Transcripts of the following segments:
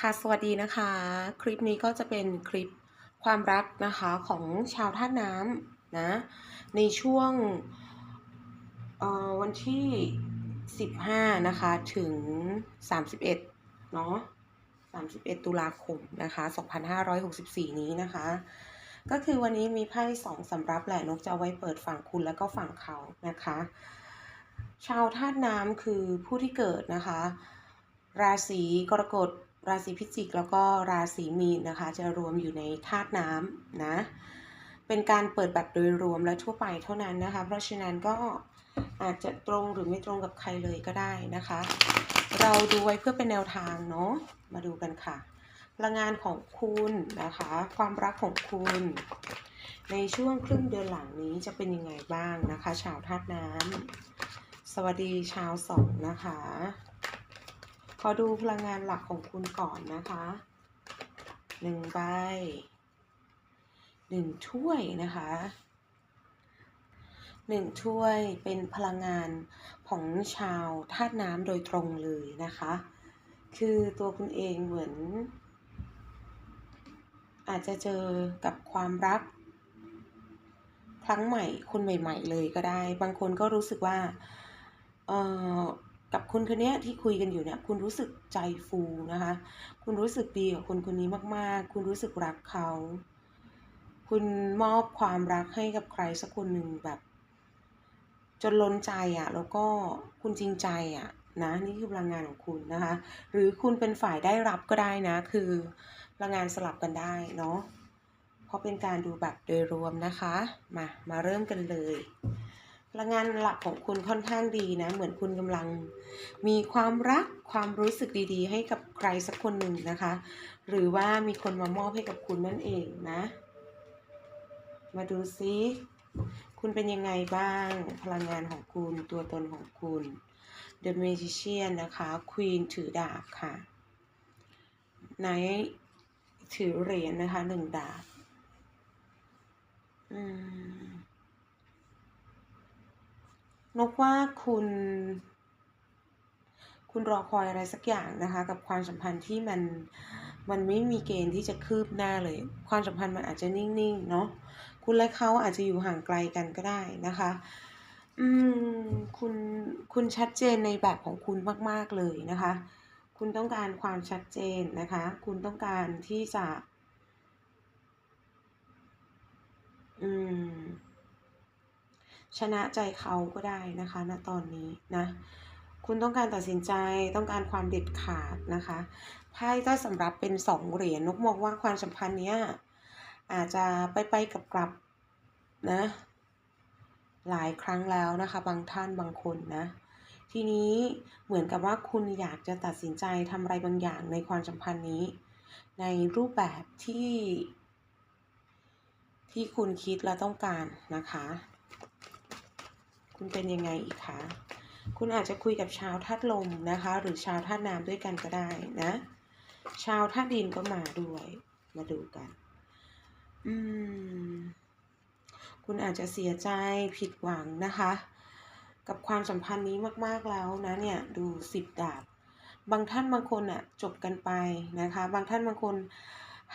ค่ะสวัสดีนะคะ คลิปนี้ก็จะเป็นคลิปความรักนะคะของชาวธาตุน้ำนะในช่วงวันที่ 15 นะคะ ถึง 31 เนาะ31 ตุลาคมนะคะ 2564 นี้นะคะ ก็คือวันนี้มีไพ่สองสำรับแหละนกจะไว้เปิดฝั่งคุณแล้วก็ฝั่งเขานะคะ ชาวธาตุน้ำคือผู้ที่เกิดนะคะ ราศีกรกฎ ราศีพิจิกแล้วก็ราศีมีนนะคะ จะรวมอยู่ในธาตุน้ำนะ เป็นการเปิดแบบโดยรวมและทั่วไปเท่านั้นนะคะ เพราะฉะนั้นก็อาจจะตรงหรือไม่ตรงกับใครเลยก็ได้นะคะ เราดูไว้เพื่อเป็นแนวทางเนาะมาดูกันค่ะพลังงานของคุณนะคะ ความรักของคุณ ในช่วงครึ่งเดือนหลังนี้จะเป็นยังไงบ้างนะคะ ชาวธาตุน้ำสวัสดีชาวสองนะคะ ขอดูพลังงานหลักของคุณก่อนนะคะหนึ่งใบหนึ่งถ้วยนะคะหนึ่งถ้วยเป็นพลังงานของชาวธาตุน้ำโดยตรงเลยนะคะ คือตัวคุณเองเหมือน อาจจะเจอกับความรักครั้งใหม่คนใหม่ ๆ เลยก็ได้ บางคนก็รู้สึกว่า เออ กับคนคนนี้ที่คุยกันอยู่เนี่ย คุณรู้สึกใจฟูนะคะ คุณรู้สึกดีกับคนคนนี้มากๆ คุณรู้สึกรักเขา คุณมอบความรักให้กับใครสักคนหนึ่งแบบ จนล้นใจอะ่ะ แล้วก็คุณจริงใจอะ่ะนะนี่คือพลังงานของคุณนะคะ หรือคุณเป็นฝ่ายได้รับก็ได้นะ คือพลังงานสลับกันได้เนาะเพราะเป็นการดูแบบโดยรวมนะคะ มา มาเริ่มกันเลย พลังงานหลักของคุณค่อนข้างดีนะ เหมือนคุณกำลัง มีความรักความรู้สึกดีๆ ให้กับใครสักคนหนึ่งนะคะ หรือว่ามีคนมามอบให้กับคุณนั่นเองนะ มาดูซิคุณเป็นยังไงบ้าง พลังงานของคุณตัวตนของคุณ The Magician นะคะ Queen ถือดาบค่ะไนถือเหรียญนะคะหนึ่งดาบ อืม นกว่าคุณ คุณรอคอยอะไรสักอย่างนะคะ กับความสัมพันธ์ที่มันมันไม่มีเกณฑ์ที่จะคืบหน้าเลย ความสัมพันธ์มันอาจจะนิ่งๆเนาะคุณและเขาอาจจะอยู่ห่างไกลกันก็ได้นะคะอืมคุณคุณชัดเจนในแบบของคุณมาก ๆเลยนะคะ คุณต้องการความชัดเจนนะคะ คุณต้องการที่จะ อืม ชนะใจเขาก็ได้นะคะณตอนนี้นะคุณต้องการตัดสินใจต้องการความเด็ดขาดนะคะไพ่ใต้สำรับเป็นสองเหรียญนกมองว่าความสัมพันธ์เนี้ยอาจจะไปไปกับกลับนะหลายครั้งแล้วนะคะ บางท่านบางคนนะทีนี้เหมือนกับว่าคุณอยากจะตัดสินใจทำอะไรบางอย่างในความสัมพันธ์นี้ ในรูปแบบที่ที่คุณคิดและต้องการนะคะ คุณเป็นยังไงอีกคะคุณอาจจะคุยกับชาวธาตุลมนะคะ หรือชาวธาตุน้ำด้วยกันก็ได้นะ ชาวธาตุดินก็มาด้วยมาดูกัน อืม คุณอาจจะเสียใจผิดหวังนะคะ กับความสัมพันธ์นี้มากๆแล้วนะเนี่ย ดูสิบดาบบางท่านบางคนอะจบกันไปนะคะ บางท่านบางคน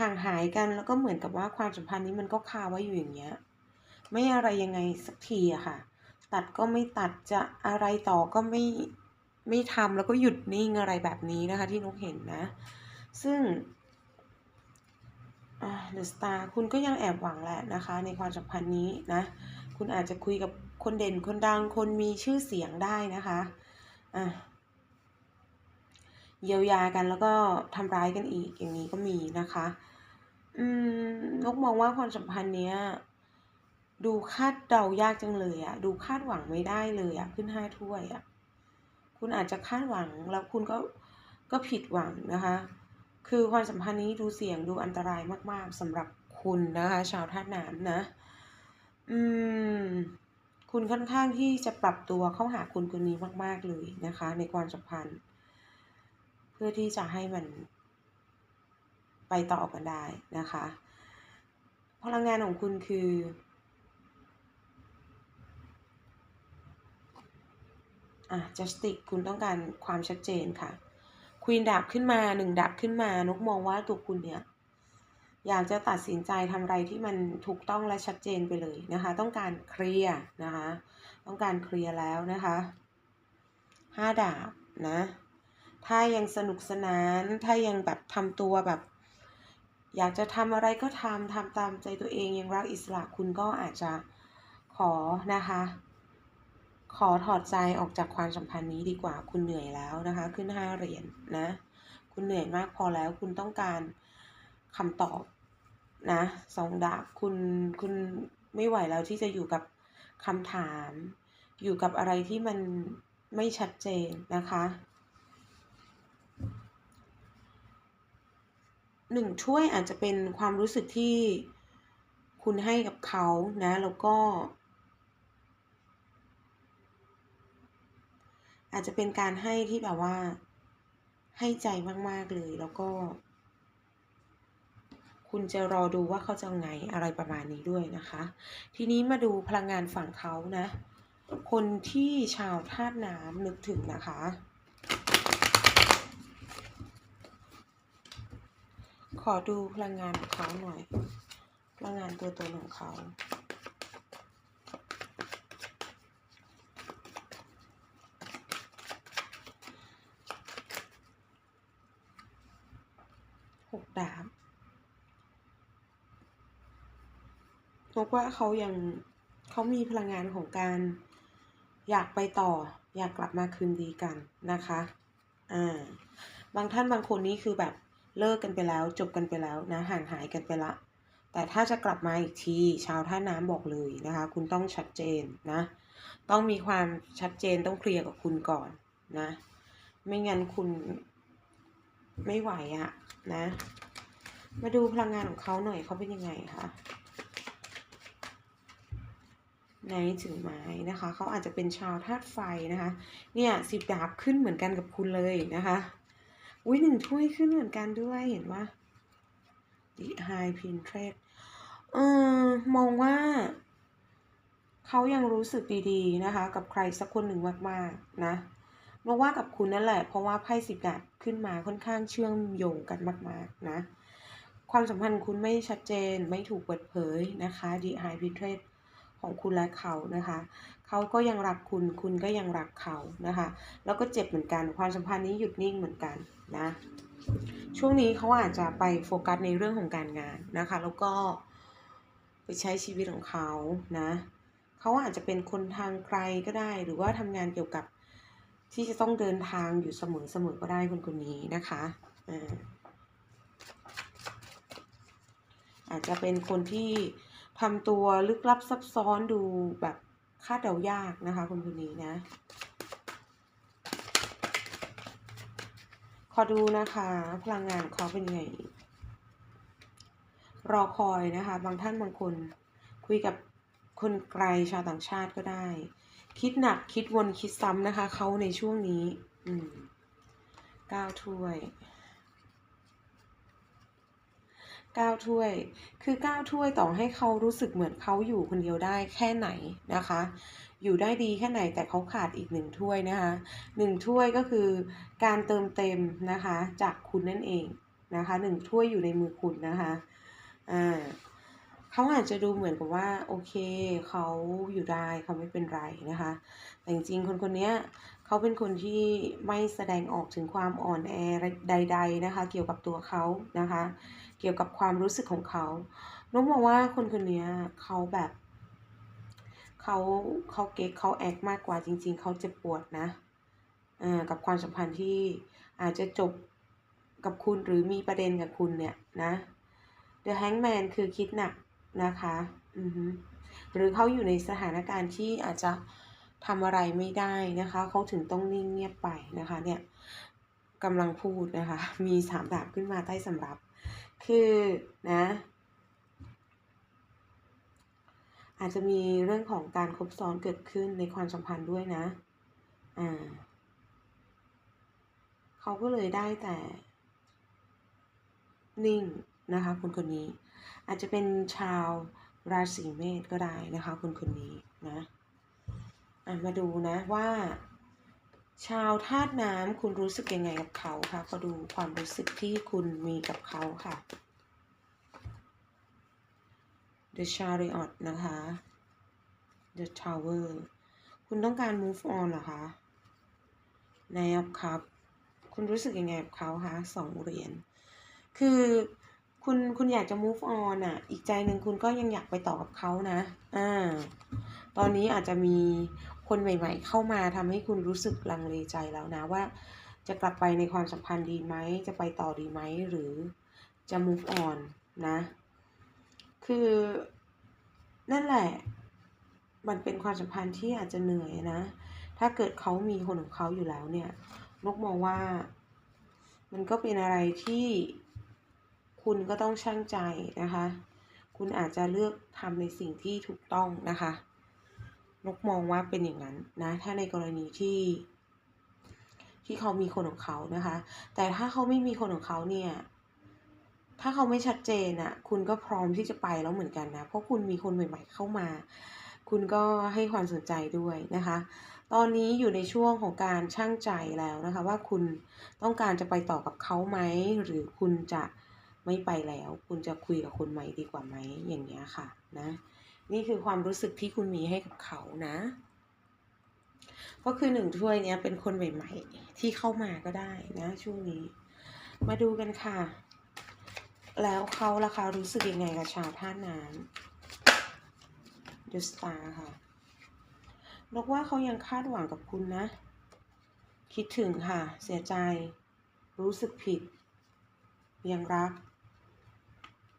ห่างหายกันแล้วก็เหมือนกับว่าความสัมพันธ์นี้มันก็คาไว้อยู่อย่างเงี้ย ไม่อะไรยังไงสักทีอะค่ะ ตัดก็ไม่ตัดจะอะไรต่อก็ไม่ไม่ทำแล้วก็หยุดนิ่งอะไรแบบนี้นะคะที่นกเห็นนะ ซึ่งเดอะสตาร์คุณก็ยังแอบหวังแหละนะคะ ในความสัมพันธ์นี้นะ คุณอาจจะคุยกับคนเด่นคนดังคนมีชื่อเสียงได้นะคะอะเยียวยากันแล้วก็ทำร้ายกันอีกอย่างนี้ก็มีนะคะ อืมนกมองว่าความสัมพันธ์เนี้ย ดูคาดเดายากจังเลยอะดูคาดหวังไม่ได้เลยอะขึ้นห้าถ้วยอะคุณอาจจะคาดหวังแล้วคุณก็ก็ผิดหวังนะคะ คือความสัมพันธ์นี้ดูเสี่ยงดูอันตรายมาก ๆสำหรับคุณนะคะ ชาวธาตุน้ำนะ อืม คุณค่อนข้างที่จะปรับตัวเข้าหาคุณคนนี้มาก ๆเลยนะคะ ในความสัมพันธ์ เพื่อที่จะให้มัน ไปต่อกันได้นะคะ พลังงานของคุณคือ อะ justice คุณต้องการความชัดเจนค่ะควีนดาบขึ้นมาหนึ่งดาบขึ้นมานกมองว่าตัวคุณเนี่ย อยากจะตัดสินใจทำอะไรที่มันถูกต้องและชัดเจนไปเลยนะคะ ต้องการเคลียร์นะคะ ต้องการเคลียร์แล้วนะคะห้าดาบนะ ถ้ายังสนุกสนาน ถ้ายังแบบทำตัวแบบ อยากจะทำอะไรก็ทำทำตามใจตัวเองยังรักอิสระคุณก็อาจจะขอนะคะ ขอถอดใจออกจากความสัมพันธ์นี้ดีกว่า คุณเหนื่อยแล้วนะคะ ขึ้นห้าเหรียญนะคุณเหนื่อยมากพอแล้ว คุณต้องการคำตอบนะสองดาบคุณคุณไม่ไหวแล้วที่จะอยู่กับคำถาม อยู่กับอะไรที่มันไม่ชัดเจนนะคะหนึ่งถ้วยอาจจะเป็นความรู้สึกที่คุณให้กับเขานะ แล้วก็ อาจจะเป็นการให้ที่แบบว่า ให้ใจมาก ๆ เลยแล้วก็ คุณจะรอดูว่าเขาจะไงอะไรประมาณนี้ด้วยนะคะ ทีนี้มาดูพลังงานฝั่งเขานะ คนที่ชาวธาตุน้ำนึกถึงนะคะ ขอดูพลังงานของเขาหน่อย พลังงานตัวตนของเขา หกดาบนกว่าเขายังเขามีพลังงานของการอยากไปต่อ อยากกลับมาคืนดีกันนะคะ อ่า บางท่านบางคนนี่คือแบบเลิกกันไปแล้ว จบกันไปแล้วนะห่างหายกันไปละ แต่ถ้าจะกลับมาอีกที ชาวท่าน้ำบอกเลยนะคะ คุณต้องชัดเจนนะ ต้องมีความชัดเจนต้องเคลียร์กับคุณก่อนนะ ไม่งั้นคุณ ไม่ไหวอะนะ มาดูพลังงานของเขาหน่อยเขาเป็นยังไงคะในถึงไม้นะคะเขาอาจจะเป็นชาวธาตุไฟนะคะ เนี่ยสิบดาบขึ้นเหมือนกันกับคุณเลยนะคะ อุ้ยหนึ่งถ้วยขึ้นเหมือนกันด้วยเห็นว่า The High p i n t r e s t เออมองว่า เขายังรู้สึกดีๆนะคะ กับใครสักคนหนึ่งมากๆนะ มองว่ากับคุณนั่นแหละ เพราะว่าไพ่สิบดาบขึ้นมาค่อนข้างเชื่อมโยงกันมาก ๆ นะ ความสัมพันธ์คุณไม่ชัดเจนไม่ถูกเปิดเผยนะคะ The High p i n t r e s t ของคุณและเขานะคะ เขาก็ยังรักคุณ คุณก็ยังรักเขานะคะ แล้วก็เจ็บเหมือนกัน ความสัมพันธ์นี้หยุดนิ่งเหมือนกันนะ ช่วงนี้เขาอาจจะไปโฟกัสในเรื่องของการงานนะคะ แล้วก็ไปใช้ชีวิตของเขานะ เขาอาจจะเป็นคนทางไกลก็ได้ หรือว่าทำงานเกี่ยวกับ ที่จะต้องเดินทางอยู่เสมอๆก็ได้คนคนนี้นะคะอ่าอาจจะเป็นคนที่ทำตัวลึกลับซับซ้อนดูแบบคาดเดายากนะคะคนคนนี้นะ ขอดูนะคะ พลังงานเขาเป็นยังไง รอคอยนะคะ บางท่านบางคนคุยกับคนไกลชาวต่างชาติก็ได้ คิดหนักคิดวนคิดซ้ำนะคะเขาในช่วงนี้ อืมก้าวถ้วยก้าถ้วย คือก้าถ้วยต่อให้เขารู้สึกเหมือนเขาอยู่คนเดียวได้แค่ไหนนะคะ อยู่ได้ดีแค่ไหนแต่เขาขาดอีกหนึ่งถ้วยนะคะหนึ่งถ้วยก็คือการเติมเต็มนะคะจากคุณนั่นเองนะคะหนึ่งถ้วยอยู่ในมือคุณนะคะอ่า เขาอาจจะดูเหมือนกับว่าโอเคเขาอยู่ได้เขาไม่เป็นไรนะคะ แต่จริงๆคนคนนี้เขาเป็นคนที่ไม่แสดงออกถึงความอ่อนแอใด ๆนะคะ เกี่ยวกับตัวเขานะคะ เกี่ยวกับความรู้สึกของเขาน้องมองว่าคนคนนี้เขาแบบเขาเขาเก๊กเขาแอคมากกว่าจริง ๆเขาเจะปวดนะกับความสัมพันธ์ที่อาจจะจบกับคุณหรือมีประเด็นกับคุณเนี่ยนะ The Hangman คือคิดหนัก นะคะอือหรือเขาอยู่ในสถานการณ์ที่อาจจะทำอะไรไม่ได้นะคะเขาถึงต้องนิ่งเงียบไปนะคะเนี่ยกำลังพูดนะคะ มีสามดาบขึ้นมาใต้สำรับ คือนะอาจจะมีเรื่องของการคบซ้อนเกิดขึ้นในความสัมพันธ์ด้วยนะ อ่า เขาก็เลยได้แต่ นิ่งนะคะคนคนนี้ อาจจะเป็นชาวราศีเมษก็ได้นะคะคนคนนี้นะมาดูนะว่า ชาวธาตุน้ำคุณรู้สึกยังไงกับเขาคะก็ดูความรู้สึกที่คุณมีกับเขาค่ะ The Chariot นะคะ The Tower คุณต้องการ move on เหรอคะ n i บครับ คุณรู้สึกยังไงกับเขาคะสองเหรียญคือ คุณคุณอยากจะ move on อะ อีกใจหนึ่งคุณก็ยังอยากไปต่อกับเขานะ อ่า ตอนนี้อาจจะมีคนใหม่ ๆ เข้ามาทำให้คุณรู้สึกลังเลใจแล้วนะว่า จะกลับไปในความสัมพันธ์ดีไหม จะไปต่อดีไหม หรือจะ move on นะ คือนั่นแหละ มันเป็นความสัมพันธ์ที่อาจจะเหนื่อยนะ ถ้าเกิดเขามีคนของเขาอยู่แล้วเนี่ยนกมองว่า มันก็เป็นอะไรที่ คุณก็ต้องช่างใจนะคะ คุณอาจจะเลือกทำในสิ่งที่ถูกต้องนะคะนกมองว่าเป็นอย่างนั้นนะ ถ้าในกรณีที่ที่เขามีคนของเขานะคะ แต่ถ้าเขาไม่มีคนของเขาเนี่ย ถ้าเขาไม่ชัดเจนอะ่ะ คุณก็พร้อมที่จะไปแล้วเหมือนกันนะ เพราะคุณมีคนใหม่ ๆ เข้ามา คุณก็ให้ความสนใจด้วยนะคะ ตอนนี้อยู่ในช่วงของการช่างใจแล้วนะคะ ว่าคุณต้องการจะไปต่อกับเขาไหม หรือคุณจะ ไม่ไปแล้ว คุณจะคุยกับคนใหม่ดีกว่าไหมอย่างเงี้ยค่ะนะ นี่คือความรู้สึกที่คุณมีให้กับเขานะก็คือหนึ่งถ้วยเนี้ยเป็นคนใหม่ ๆ ที่เข้ามาก็ได้นะช่วงนี้ มาดูกันค่ะ แล้วเขาล่ะคะรู้สึกยังไงกับชาวท่าน้ำ The Star ค่ะนกว่าเขายังคาดหวังกับคุณนะ คิดถึงค่ะ เสียใจ รู้สึกผิด ยังรัก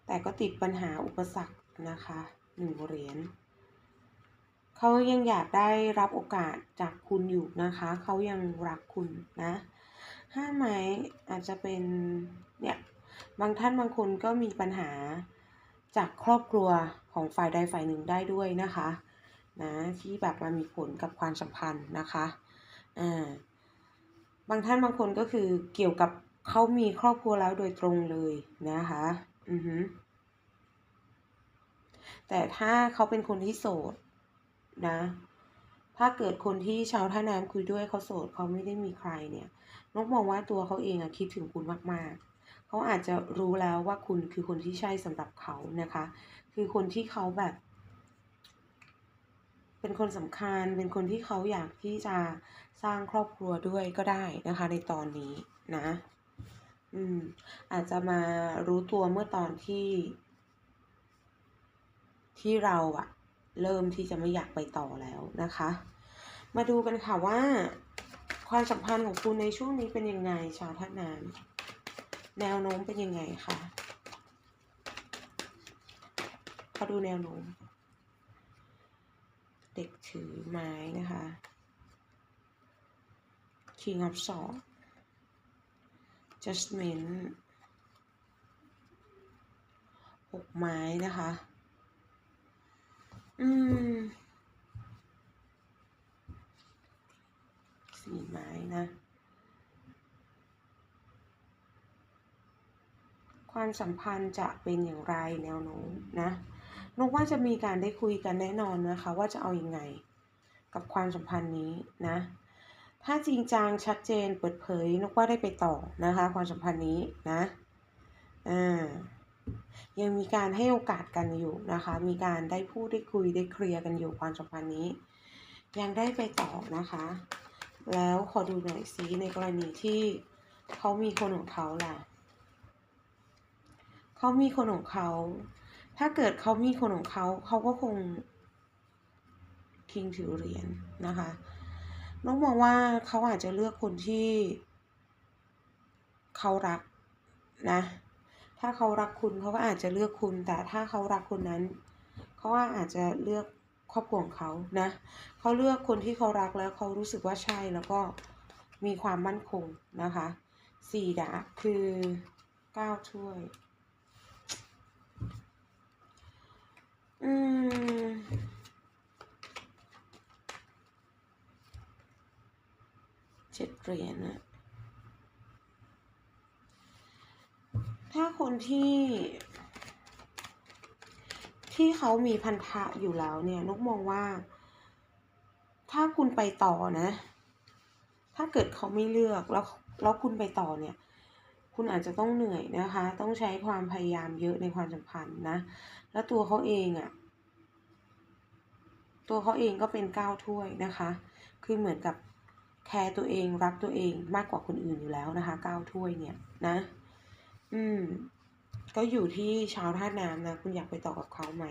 แต่ก็ติดปัญหาอุปสรรคนะคะหนึ่งเหรียญเขายังอยากได้รับโอกาสจากคุณอยู่นะคะ เขายังรักคุณนะห้าไม้อาจจะเป็นเนี่ยบางท่านบางคนก็มีปัญหาจากครอบครัวของฝ่ายใดฝ่ายหนึ่งได้ด้วยนะคะนะที่แบบมามีผลกับความสัมพันธ์นะคะอ่าบางท่านบางคนก็คือเกี่ยวกับเขามีครอบครัวแล้วโดยตรงเลยนะคะ อือฮึแต่ถ้าเขาเป็นคนที่โสดนะ ถ้าเกิดคนที่ชาวท่าน้ำคุยด้วยเขาโสดเขาไม่ได้มีใครเนี่ยนกมองว่าตัวเขาเองอะคิดถึงคุณมากๆ เขาอาจจะรู้แล้วว่าคุณคือคนที่ใช่สำหรับเขานะคะ คือคนที่เขาแบบ เป็นคนสำคัญ เป็นคนที่เขาอยากที่จะสร้างครอบครัวด้วยก็ได้นะคะ ในตอนนี้นะ อืม อาจจะมารู้ตัวเมื่อตอนที่ ที่เราอะเริ่มที่จะไม่อยากไปต่อแล้วนะคะ มาดูกันค่ะว่า ความสัมพันธ์ของคุณในช่วงนี้เป็นยังไง ชาวท่านน้ำแนวโน้มเป็นยังไงคะเขาดูแนวโน้ม เด็กถือไม้นะคะ King of Swords Judgment หกไม้นะคะ อืมสี่ไม้นะ ความสัมพันธ์จะเป็นอย่างไรแนวโน้มนะนกว่าจะมีการได้คุยกันแน่นอนนะคะ ว่าจะเอาอยัางไง กับความสัมพันธ์นี้นะ ถ้าจริงจังชัดเจนเปิดเผยนกว่าได้ไปต่อนะคะ ความสัมพันธ์นี้นะอ่ายังมีการให้โอกาสกันอยู่นะคะ มีการได้พูดได้คุยได้เคลียร์กันอยู่ความสัมพันธ์นี้ ยังได้ไปต่อนะคะ แล้วขอดูหน่อยซิในกรณีที่เขามีคนของเขาล่ะเขามีคนของเขา ถ้าเกิดเขามีคนของเขา เขาก็คงคิงถือเหรียญนนะคะ น้องมองว่าเขาอาจจะเลือกคนที่เขารักนะ ถ้าเขารักคุณเขาก็อาจจะเลือกคุณ แต่ถ้าเขารักคนนั้น เขาว่าอาจจะเลือกครอบครัวของเขานะ เขาเลือกคนที่เขารักแล้วเขารู้สึกว่าใช่แล้วก็มีความมั่นคงนะคะสี่ดาบคือเก้าถ้วย อืม เหรียญนะถ้าคนที่ ที่เขามีพันธะอยู่แล้วเนี่ยนกมองว่า ถ้าคุณไปต่อนะ ถ้าเกิดเขาไม่เลือกแล้วแล้วคุณไปต่อเนี่ย คุณอาจจะต้องเหนื่อยนะคะ ต้องใช้ความพยายามเยอะในความสัมพันธ์นะ แล้วตัวเขาเองอะ่ะตัวเขาเองก็เป็นก้าวถ้วยนะคะ คือเหมือนกับ แคร์ตัวเองรักตัวเองมากกว่าคนอื่นอยู่แล้วนะคะก้าวถ้วยเนี่ยนะ อืม ก็อยู่ที่ชาวท่าน้ำนะ คุณอยากไปต่อกับเขาไหม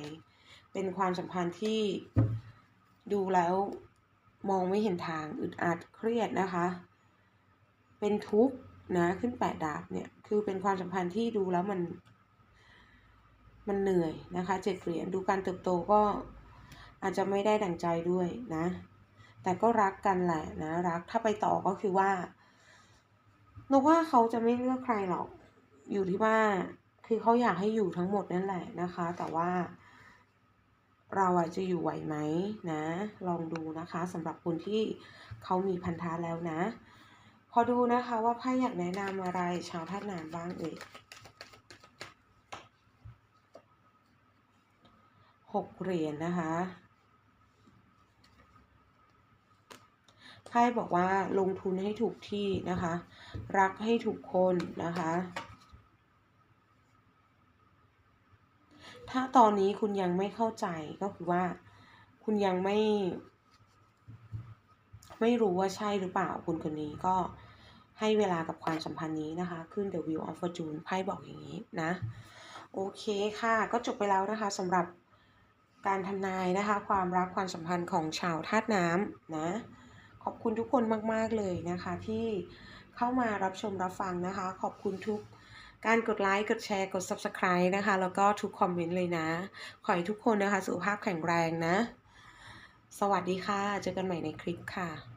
เป็นความสัมพันธ์ที่ดูแล้วมองไม่เห็นทางอึดอัดเครียดนะคะ เป็นทุกข์นะขึ้นแปดดาบเนี่ย คือเป็นความสัมพันธ์ที่ดูแล้วมัน มันเหนื่อยนะคะเจ็ดเหรียญดูการเติบโตก็อาจจะไม่ได้ดั่งใจด้วยนะ แต่ก็รักกันแหละนะรักถ้าไปต่อก็คือว่านกว่าเขาจะไม่เลือกใครหรอก อยู่ที่ว่าคือเขาอยากให้อยู่ทั้งหมดนั่นแหละนะคะ แต่ว่า เราอาจจะอยู่ไหวไหมนะ ลองดูนะคะสำหรับคนที่เขามีพันธะแล้วนะ พอดูนะคะว่าไพ่อยากแนะนำอะไรชาวธาตุน้ำบ้างเอ่ยหกเหรียญนนะคะ ไพ่บอกว่าลงทุนให้ถูกที่นะคะ รักให้ถูกคนนะคะ ถ้าตอนนี้คุณยังไม่เข้าใจก็คือว่า คุณยังไม่ ไม่รู้ว่าใช่หรือเปล่าคุณคนนี้ก็ให้เวลากับความสัมพันธ์นี้นะคะ ขึ้น The Wheel of Fortune ไพ่บอกอย่างนี้นะ โอเคค่ะ ก็จบไปแล้วนะคะสำหรับการทำนายนะคะ ความรักความสัมพันธ์ของชาวธาตุน้ำนะ ขอบคุณทุกคนมาก ๆ เลยนะคะ ที่เข้ามารับชมรับฟังนะคะ ขอบคุณทุกการกดไลค์กดแชร์กด Subscribe นะคะ แล้วก็ทุกคอมเมนต์เลยนะ ขอให้ทุกคนนะคะ สุขภาพแข็งแรงนะ สวัสดีค่ะ เจอกันใหม่ในคลิปค่ะ